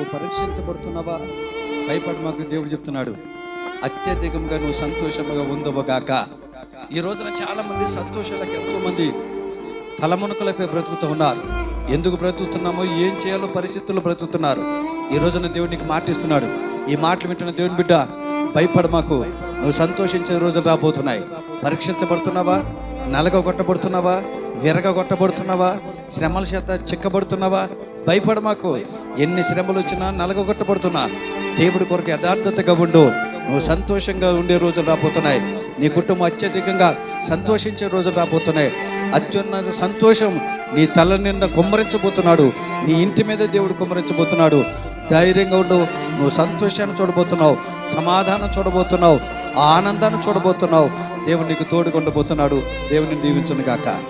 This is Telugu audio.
నువ్వు పరీక్షించబడుతున్నావా? భయపడి మాకు దేవుడు చెప్తున్నాడు. అత్యధికంగా నువ్వు సంతోషముగా ఉండవగాక ఈ రోజున చాలా మంది సంతోషాలకు ఎంతో మంది తలమునకలపై బ్రతుకుతూ ఉన్నారు. ఎందుకు బ్రతుకుతున్నామో ఏం చేయాలో పరిస్థితుల్లో బ్రతుకుతున్నారు. ఈ రోజున దేవునికి మాటిస్తున్నాడు ఈ మాటలు వింటున్న దేవుని బిడ్డ భయపడ మాకు. నువ్వు సంతోషించే రోజులు రాబోతున్నాయి. పరీక్షించబడుతున్నావా? నలగ కొట్టబడుతున్నావా విరగ కొట్టబడుతున్నావా శ్రమల చేత చిక్కబడుతున్నావా? భయపడ మాకు ఎన్ని శ్రమలు వచ్చినా నలగొట్టబడుతున్నా దేవుడి కొరకు యథార్థతగా ఉండు. నువ్వు సంతోషంగా ఉండే రోజులు రాబోతున్నాయి. నీ కుటుంబం అత్యధికంగా సంతోషించే రోజులు రాబోతున్నాయి. అత్యున్నత సంతోషం నీ తల నిండా కుమ్మరించబోతున్నాడు. నీ ఇంటి మీద దేవుడు కుమ్మరించబోతున్నాడు. ధైర్యంగా ఉండు. నువ్వు సంతోషాన్ని చూడబోతున్నావు. సమాధానం చూడబోతున్నావు. ఆనందాన్ని చూడబోతున్నావు. దేవుడు నీకు తోడుకొండబోతున్నాడు దేవుని దీవించును గాక